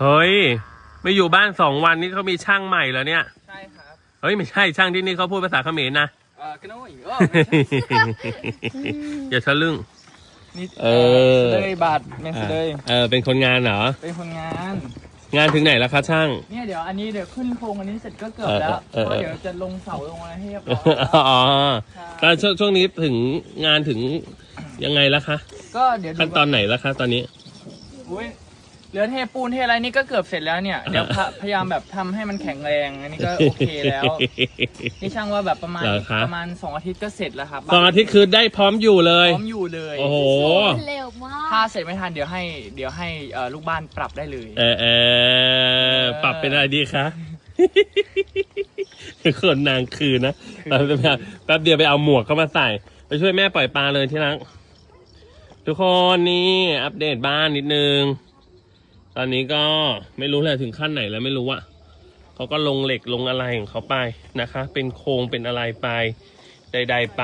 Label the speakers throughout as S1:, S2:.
S1: เฮ้ย ไม่อยู่บ้านสองวันนี้เขามีช่างใหม่เหรอเนี่ย
S2: ใช่ครับ
S1: เฮ้ยไม่ใช่ช่างที่นี่เขาพูดภาษาเขมรนะ
S2: เอ่อกระโน้ยเออไม่ใช่
S1: อย่าทะลึ่ง
S2: นี่
S1: เออ
S2: เลยบาทเมนสเลย
S1: เออเป็นคนงานเหรอ
S2: เป็นคนงาน
S1: งานถึงไหนแล้วคะช่าง
S2: เนี่ยเดี๋ยวอันนี้เดี๋ยวขึ้นโครงอันนี้เสร็จก็เกือบแล้ว
S1: เออเออเออ
S2: ก็เดี๋ยวจะลงเสาลงอะไรให้เรียบร้อยแล้ว
S1: อ๋อ
S2: ใช่
S1: แล้วช่วงช่วงนี้ถึงงานถึงยังไงแล้วคะ
S2: ก็เดี๋ยวดู
S1: ขั้นตอนไหนแล้วคะ ตอนนี้
S2: อุ้ย เหลือเทปูนเทอะไรนี่ก็เกือบเสร็จแล้วเนี่ย เดี๋ยวพะพยายามแบบทำให้มันแข็งแรง อันนี้ก็โอเคแล้ว นี่ช่างว่าแบบประมาณ
S1: เหรอคะ
S2: ประมาณสองอาทิตย์ก็เสร็จแล้วครับ
S1: สองอาทิตย์คือได้พร้อมอยู่เล
S2: พ
S1: ย
S2: ร้อมอยู่เลย
S1: โอ้โห
S3: เร็วมาก
S2: ถ้าเสร็จไม่ทันเดี๋ยวให้เดี๋ยวให้เอ่อลูกบ้านปรับได้เลย
S1: เออเออปรับเป็นอะไรดีคะ คนนางคืนนะ แป๊บเดียวแป๊บเดียวไปเอาหมวกเข้ามาใส่ ไปช่วยแม่ปล่อยปลาเลยที่รัก ทุกคนนี่อัปเดตบ้านนิดนึง ตอนนี้ก็ไม่รู้เลยถึงขั้นไหนแล้วไม่รู้อะเขาก็ลงเหล็กลงอะไรของเขาไปนะคะ เป็นโครงเป็นอะไรไปใดๆไป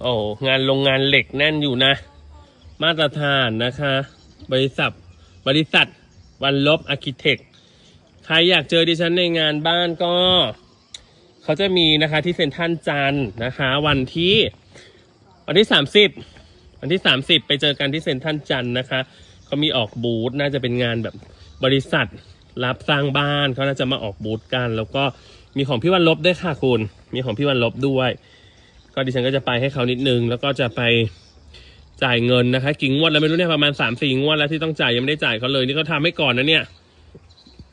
S1: โอ้งานโรงงานเหล็กแน่นอยู่นะ มาตรฐานนะคะ บริษัทบริษัทวันลบอาร์เคเต็กใครอยากเจอดิฉันในงานบ้านก็ เขาจะมีนะคะที่เซ็นทรัลจันนะคะ วันที่วันที่ 30 วันที่ 30 ไปเจอกันที่เซ็นทรัลจันนะคะ เขามีออกบูธน่าจะเป็นงานแบบบริษัทรับสร้างบ้านเขาน่าจะมาออกบูธกัน แล้วก็มีของพี่วันลบด้วยค่ะคุณ มีของพี่วันลบด้วย ก็ดิฉันก็จะไปให้เขานิดนึง แล้วก็จะไปจ่ายเงินนะคะกี่งวดแล้วไม่รู้เนี่ยประมาณสามสี่งวดแล้วที่ต้องจ่ายยังไม่ได้จ่ายเขาเลยนี่เขาทำให้ก่อนนะเนี่ย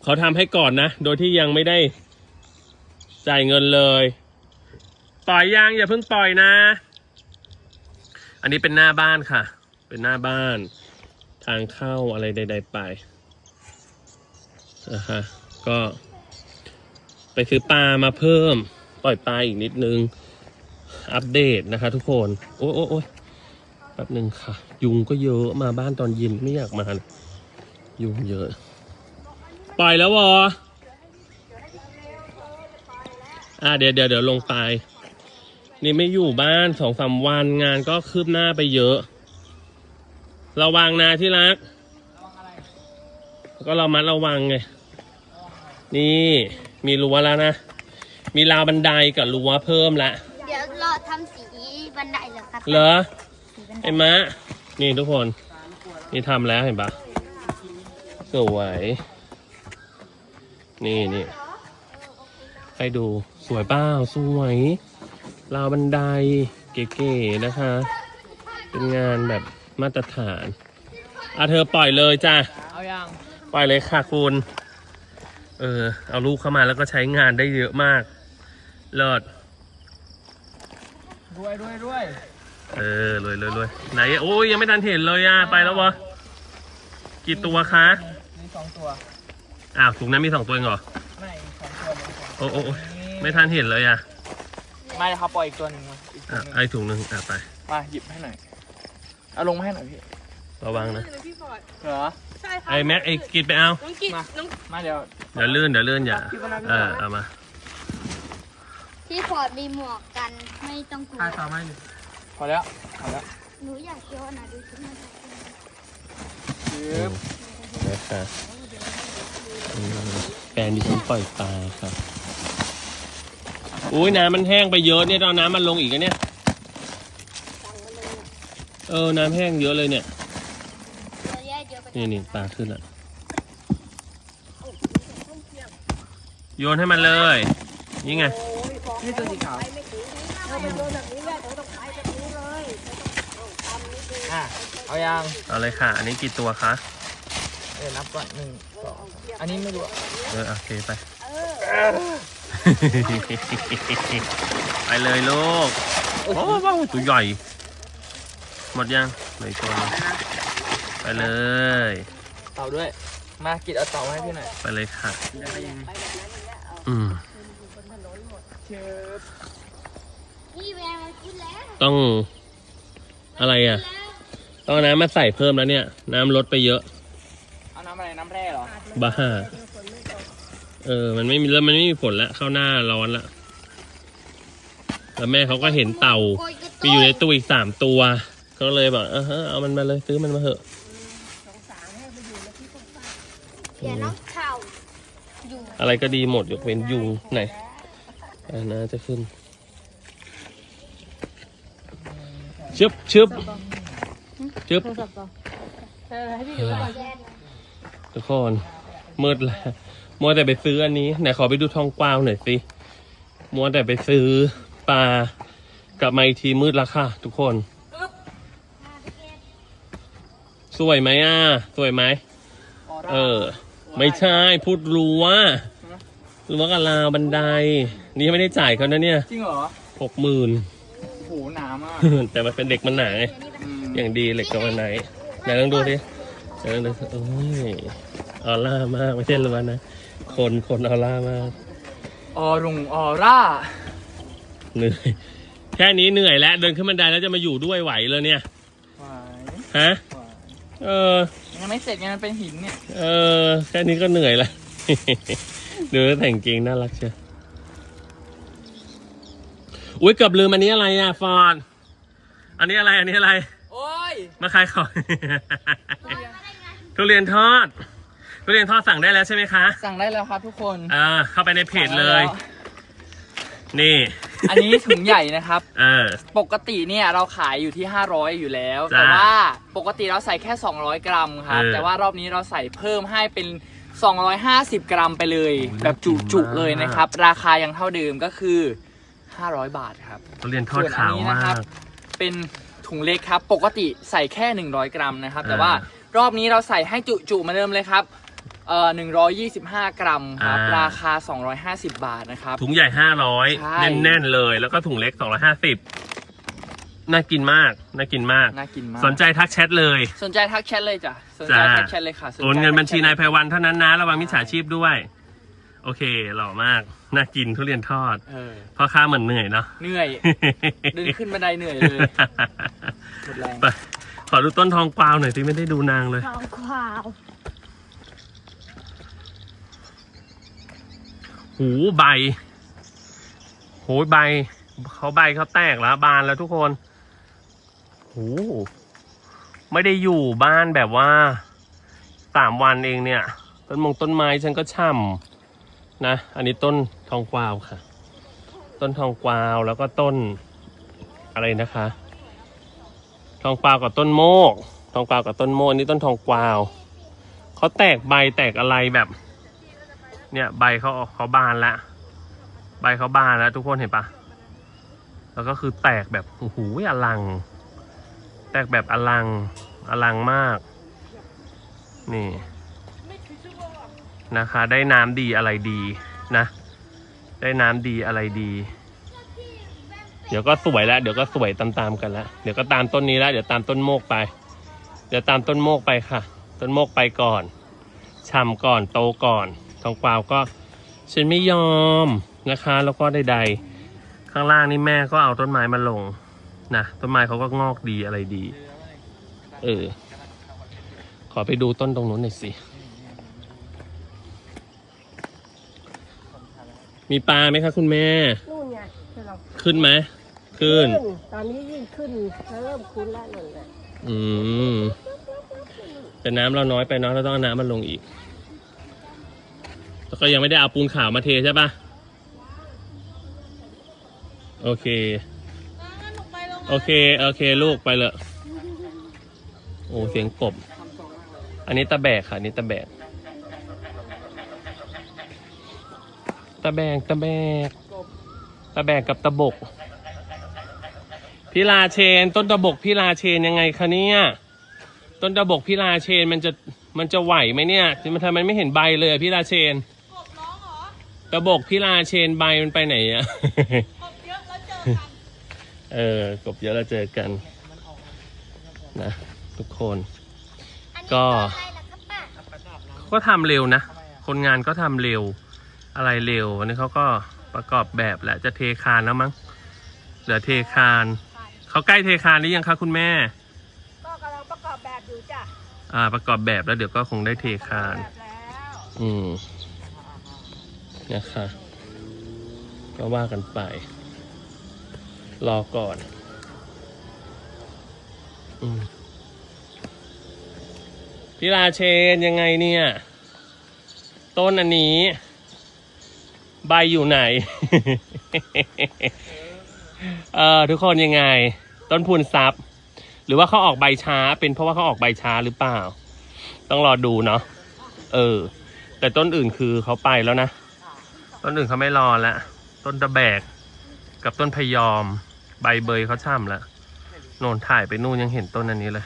S1: เขาทำให้ก่อนนะ โดยที่ยังไม่ได้จ่ายเงินเลย ปล่อยยังอย่าเพิ่งปล่อยนะ อันนี้เป็นหน้าบ้านค่ะ เป็นหน้าบ้าน ทางเข้าอะไรใด ๆ ไปนะฮะก็ ไปซื้อปลามาเพิ่ม ปล่อยปลาอีกนิดนึง อัปเดตนะคะ ทุกคน โอ้โอ้โอ้ยแป๊บหนึ่งค่ะ ยุงก็เยอะมาบ้านตอนเย็นไม่อยากมายุงเยอะ ปล่อยแล้ววออะเดี๋ยวเดี๋ยวเดี๋ยวลงไป นี่ไม่อยู่บ้านสองสามวันงานก็คืบหน้าไปเยอะ ระวังนะที่รัก ก็เรามัดระวังไง นี่มีรั้วแล้วนะ มีราวบันไดกับรั้วเพิ่มละ
S3: เดี๋ยวรอทำสีบันไดเหรอครับ
S1: เหรอ
S3: สีบันได
S1: ไอ้มะ นี่ทุกคน นี่ทำแล้วเห็นปะสวย นี่นี่ให้ดูสวยเป้าสวยราวบันไดเก๋ๆนะคะ เป็นงานแบบ มาตรฐานอะเธอปล่อยเลยจ้ะ
S2: เอายัง
S1: ปล่อยเลยค่ะคุณ เออ เอาลูกเข้ามาแล้วก็ใช้งานได้เยอะมาก เลิศ
S2: รวยรวยรวย
S1: เออรวยรวยรวยไหน โอ้ยยังไม่ทันเห็นเลยอะ ไปแล้ววะ กี่ตัวคะ
S2: มีสองตัว
S1: อ้าวถุงนั้นมีสองตัวเองเหรอ
S2: ไม่สองตัวมีสอง
S1: โอ้โอ้โอ้ไม่ทันเห็นเลยอะ
S2: ไม่เขาปล่อยอีกตัวหนึ่งมาอีกตัว
S1: อะ
S2: หนึ่ง
S1: ไอ้ถุงหนึ่งอะไป
S2: มาหยิบให้หน่อย เอาลงมาให้หน่อยพี่
S1: ระวังนะ
S2: เหรอ
S3: ใช่ครับ
S1: ไอ้แม็กไอ้กินไปเอา
S3: น้องกิด
S2: มา
S3: น้อง
S2: มาเดี๋ยว
S1: เดี๋ยวลื่นเดี๋ยวลื่นอย่าเออเอามา
S3: พี่ฟอร์ดมีหมวกกันไม่ต้องกลัว
S2: ถ่ายต่อไหมพอแล้วพอแล้ว
S3: หนูอยากเคี้ยวอันไหนดูชิ้นมัน
S2: ยึบ
S1: นะคะอืมแฟนดิฉันปล่อยปลาครับอุ้ยน้ำมันแห้งไปเยอะเนี่ยตอนน้ำมันลงอีกอะเนี่ย เออ น้ำแห้งเยอะเลยเนี่ย
S3: ตัวแยกเดียวกัน
S1: นี่นี่ปลาขึ้นละโยนให้มันเลย นี่ไง
S2: นี่ตัวสีขาวอะเอายัง
S1: เอาเลยค่ะ อันนี้กี่ตัวคะ
S2: เดี๋ยวนับก่อนหนึ่งสองอันนี้ไม่รู้อะ
S1: เออโอเคไป ไปเลยลูก โอ้ว้าวตัวใหญ่ หมดยังเหลยตัวหนึงไปเลย
S2: เต่าด้วย มากิดเอาเต่ามาให้พี่หน่อย
S1: ไปเลยค่ะ อืม
S3: พี่แววมากินแล้ว
S1: ต้องอะไรอะ ต้องเอาน้ำมาใส่เพิ่มแล้วเนี่ย น้ำลดไปเยอะ
S2: เอาน้ำอะไรน้ำแร่เหรอ
S1: บ้า เออ มันไม่มีเริ่มมันไม่มีผลแล้วเข้าหน้าร้อนละ แล้วแม่เขาก็เห็นเต่า
S3: โกยกระ
S1: มีอยู่ในตู้อีกสามตัว ก็เลยบอกเออเออเอามันมาเลยซื้อมันมาเถอะ
S3: เดี๋ยวน้องเข่าอยู่
S1: อะไรก็ดีหมดยกเว้นยุงไหนอ่านะจะขึ้นชึบชึบชึบทุกคนมืดแล้วมัวแต่ไปซื้ออันนี้ไหนขอไปดูทองกวาวหน่อยสิมัวแต่ไปซื้อปลากลับมาอีกทีมืดแล้วค่ะ ทุกคน สวยไหมอะ สวยไหม
S2: ออร่า
S1: เออ ไม่ใช่ พูดรู้ว่ารู้ว่ากับราวบันได นี่ยังไม่ได้จ่ายเขานะเนี่ย
S2: จริงเหรอ
S1: หกหมื่น
S2: โอ้โหหนามาก
S1: แต่มันเป็นเด็กมันหนาไง
S2: อืม
S1: อย่างดีเหล็กกับมันไหนไหนลองดูดิไหนลองดูโอ้ยออร่ามากไม่ใช่ล้วนนะ คนคนออร่ามาก
S2: ออรุงออร่า
S1: เหนื่อย แค่นี้เหนื่อยแล้ว เดินขึ้นบันไดแล้วจะมาอยู่ด้วยไหวเลยเนี่ย
S2: หวาย
S1: ฮะ
S2: หวาย
S1: เออ
S2: ยังไม่เสร็จไงมันเป็นหินเนี่ย
S1: เออ แค่นี้ก็เหนื่อยละ ดูแล้วแต่งเกงน่ารักเชียวอุ้ยเกือบลืมอันนี้อะไรอะฟอน อันนี้อะไร อันนี้อะไร
S2: โอ้ย
S1: มาขายของ ทุเรียนทอด ทุเรียนทอดสั่งได้แล้วใช่ไหมคะ
S2: สั่งได้แล้วครับทุกคน
S1: อ่า เข้าไปในเพจเลย นี่
S2: อันนี้ถุงใหญ่นะครับ
S1: เออ
S2: ปกติเนี่ยเราขายอยู่ที่ 500 อยู่แล้ว
S1: จ้า
S2: แต่ว่าปกติเราใส่แค่ 200 กรัมครับ
S1: เออ
S2: แต่ว่ารอบนี้เราใส่เพิ่มให้เป็น 250 กรัมไปเลย
S1: โอ้ย
S2: แบบจุ
S1: น่ากิ
S2: จุ
S1: นมาก
S2: เลยนะครับ ราคายังเท่าเดิมก็คือ 500 บาทครับ
S1: ทุเรียนทอด
S2: ส่วนอัน
S1: ขาว
S2: นี้นะ
S1: มา
S2: ครับ
S1: ก
S2: เป็นถุงเล็กครับ ปกติใส่แค่ 100 กรัมนะครับ แต่
S1: เออ
S2: ว่ารอบนี้เราใส่ให้จุจุๆมาเดิมเลยครับ เอ่อ125 กรัมครับ
S1: อ่า
S2: ราคา 250 บาทนะครับ
S1: ถุงใหญ่ห้าร้อย
S2: ใช่
S1: แน่นๆเลย แล้วก็ถุงเล็กสองร้อยห้าสิบน่ากินมาก น่ากินมาก
S2: น่ากินมาก
S1: สนใจทักแชทเลย
S2: สนใจทักแชทเลยจ้ะ สนใจ
S1: จ้า
S2: ทักแชทเลยค่ะสใจ
S1: โอนเงินบัญชี
S2: ทักแชท
S1: นายไพวันเท่านั้นนะ ระวังมิจฉาชีพด้วย โอเค หล่อมาก น่ากินทุเรียนทอด
S2: เออ
S1: พ่อค้าเหมือนเหนื่อยเนาะ
S2: เหนื่อย เดินขึ้นบันไดเหนื่อยเลยหมดแรง
S1: ไปขอดูต้นทองกวาวหน่อยที่ไม่ได้ดูนางเลย
S3: ทองขาว
S1: หูใบโหยใบเขาใบเขาแตกแล้วบานแล้วทุกคนหูไม่ได้อยู่บ้านแบบว่าสามวันเองเนี่ย ต้นมงต้นไม้ฉันก็ช่ำนะ อันนี้ต้นทองกวาวค่ะ ต้นทองกวาวแล้วก็ต้นอะไรนะคะ ทองกวาวกับต้นโมก ทองกวาวกับต้นโมกนี่ต้นทองกวาวเขาแตกใบแตกอะไรแบบ เนี่ยใบเขาเขาบานแล้วใบเขาบานแล้วทุกคนเห็นปะแล้วก็คือแตกแบบโอ้โหอลัง แตกแบบอลังอลังมาก นี่นะคะ ได้น้ำดีอะไรดีนะ ได้น้ำดีอะไรดี เดี๋ยวก็สวยแล้วเดี๋ยวก็สวยตามๆกันแล้วเดี๋ยวก็ตามต้นนี้แล้วเดี๋ยวตามต้นโมกไป เดี๋ยวตามต้นโมกไปค่ะ ต้นโมกไปก่อนช่ำก่อนโตก่อน ทองกวาวก็ฉันไม่ยอมนะคะ แล้วก็ใดๆ ข้างล่างนี่แม่ก็เอาต้นไม้มาลงนะต้นไม้เขาก็งอกดีอะไรดี เออ ขอไปดูต้นตรงนู้นหน่อยสิ มีปลาไหมคะคุณแม่
S4: นู่นไงที่เรา
S1: ขึ้นไหมขึ้น
S4: ตอนนี้ยิ่งขึ้นเริ่มคุ้นแล้วนั่นแหละ
S1: อืมแต่น้ำเราน้อยไปเนาะเราต้องเอาน้ำมันลงอีก แล้วก็ยังไม่ได้เอาปูนขาวมาเทใช่ปะโอเคโอเค โอเค ลูกไปเลย โอ้ เสียงกบ อันนี้ตะแบกค่ะ อันนี้ตะแบก ตะแบก ตะแบก ตะแบกกับตะบกพิลาเชน ต้นตะบกพิลาเชนยังไงคะเนี่ย ต้นตะบกพิลาเชนมันจะ มันจะไหวไหมเนี่ยมันทำไมไม่เห็นใบเลยอะพิลาเชน ตะบกพิลาเชนใบมันไปไหนอะเออกบเยอะแล้วเจอกันนะทุกคน
S3: อันนี้
S1: ก็
S3: ต้นอะไรล่ะครับป้า
S1: ก็ทำเร็วนะ คนงานก็ทำเร็ว อะไรเร็วอันนี้เขาก็ประกอบแบบแหละจะเทคานแล้วมั้งเหลือเทคานเขาใกล้เทคานหรือยังคะคุณแม่
S4: ก็กำลังประกอบแบบอยู่จ้ะ
S1: อ่า ประกอบแบบแล้วเดี๋ยวก็คงได้เทคาน
S4: แบบแล้ว
S1: อืม นะคะ ก็ว่ากันไป รอก่อน อืมพี่ราเชนยังไงเนี่ย ต้นอันนี้ ใบอยู่ไหน เออทุกคนยังไง ต้นพูนซับหรือว่าเขาออกใบช้า เป็นเพราะว่าเขาออกใบช้าหรือเปล่า ต้องรอดูเนาะเออ แต่ต้นอื่นคือเขาไปแล้วนะ ต้นอื่นเขาไม่รอแล้ว ต้นตะแบก กับต้นพยอม ใบเบยเขาช่ำแล้วโนนถ่ายไปนู่นยังเห็นต้นอันนี้เลย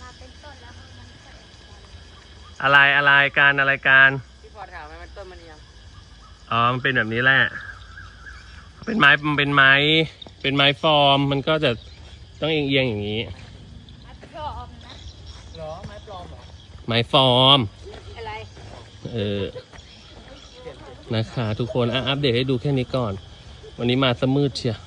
S3: มาเป็นต้นแล้วมันก็
S1: อะไรอะไรการอะไรการ
S2: พี่พอถามมันต้นมันยัง
S1: อ๋อมันเป็นแบบนี้แหละ เป็นไม้มันเป็นไม้ เป็นไม้ฟอร์ม มันก็จะต้องเอียงๆอย่างนี้
S3: มาพร้อมนะ
S2: หรอไม้ปลอมเหรอ
S1: ไม้ฟอร์ม
S3: อะไร
S1: เออ นะคะ ทุกคนอะอัปเดตให้ดูแค่นี้ก่อน วันนี้มาสมืดเชียว